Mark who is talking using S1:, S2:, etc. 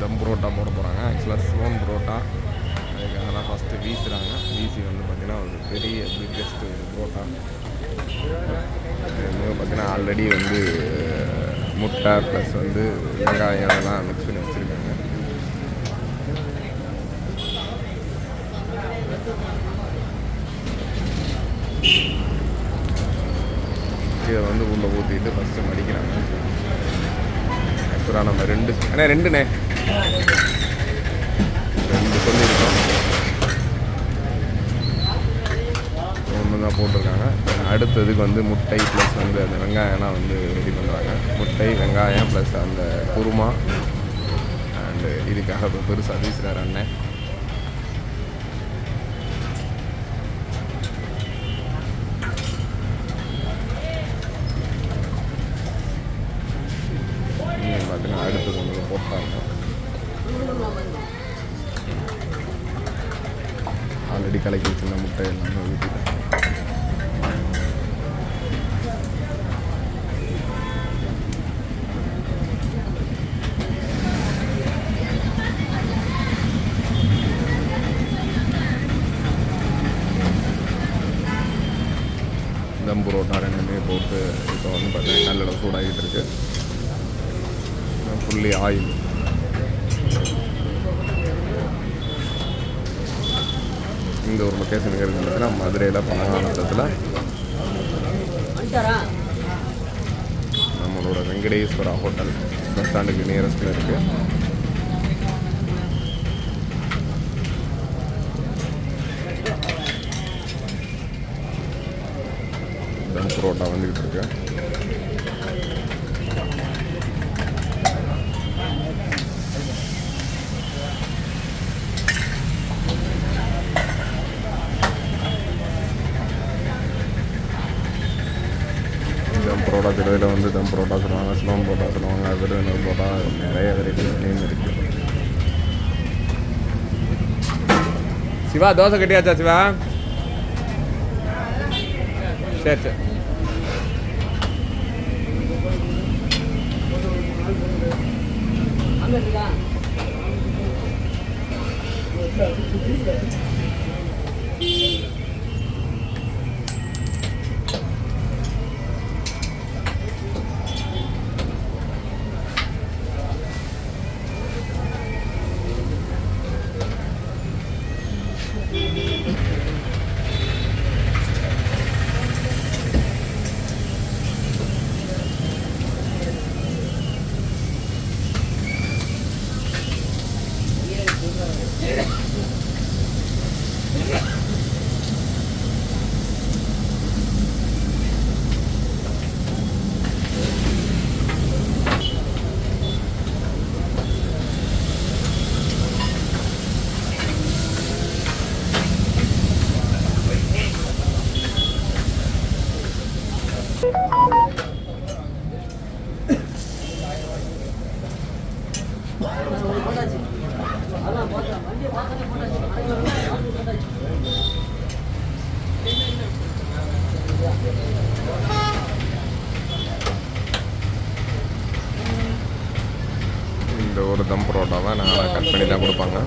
S1: தம் புரோட்டா போட போகிறாங்க ஆக்சுவலாக ஸ்டோன் புரோட்டா. அதுக்காக தான் ஃபஸ்ட்டு வீசுகிறாங்க வீசி வந்து பார்த்திங்கன்னா ஒரு பெரிய பிக்கெஸ்ட் புரோட்டா. இது வந்து பார்த்திங்கன்னா ஆல்ரெடி வந்து முட்டை ப்ளஸ் வந்து வெங்காயம் அதெல்லாம் மிக்ஸ் பண்ணி வச்சுருக்காங்க. இதை வந்து உள்ளே ஊற்றிட்டு ஃபஸ்ட்டு மடிக்கிறாங்க. ஆக்சுவலாக நம்ம ரெண்டு அண்ணே ரெண்டுண்ணே. ரெண்டு சொல்லியிருக்கோம். ஒன்று தான் போட்டிருக்காங்க. அடுத்ததுக்கு வந்து முட்டை ப்ளஸ் வந்து அந்த வெங்காயம்லாம் வந்து ரெடி பண்ணுறாங்க முட்டை வெங்காயம் ப்ளஸ் அந்த குருமா. அண்டு இதுக்காக இப்போ பெருசாக வீசுகிறார் அண்ணன் இங்கே பார்த்தீங்கன்னா அடுத்தது வந்து போட்டாங்க ஆல்ரெடி கலக்கி வச்சிருந்த முட்டை எல்லாமே ஊற்றிட்டாங்க தம் புரோட்டா ரெண்டுமே போட்டு இப்போ வந்து பார்த்தீங்கன்னா நல்ல சூடாகிட்டு இருக்கு ஃபுல்லி ஆயில் இந்த ஒரு லொக்கேஷன் எங்கே இருக்குன்னு பார்த்தீங்கன்னா மதுரையில் பனகானத்தத்தில் நம்மளோட வெங்கடேஸ்வரா ஹோட்டல். பஸ் ஸ்டாண்டுக்கு நியரஸ்ட்டில் இருக்குது புரோட்டா வந்துக்கிட்டு இருக்கு தம் பரோட்டா சிலதில் வந்து தம் பரோட்டா சொல்லுவாங்க ஸ்லோம் பரோட்டா சொல்லுவாங்க விருதுநகர் பரோட்டா நிறைய வெரைட்டிஸ் நேம் இருக்குது சிவா தோசை கட்டியாச்சா சிவா சரி சரி Thank you. இந்த ஒரு தம் தான் நாங்கள் கட் பண்ணி தான் கொடுப்பாங்க.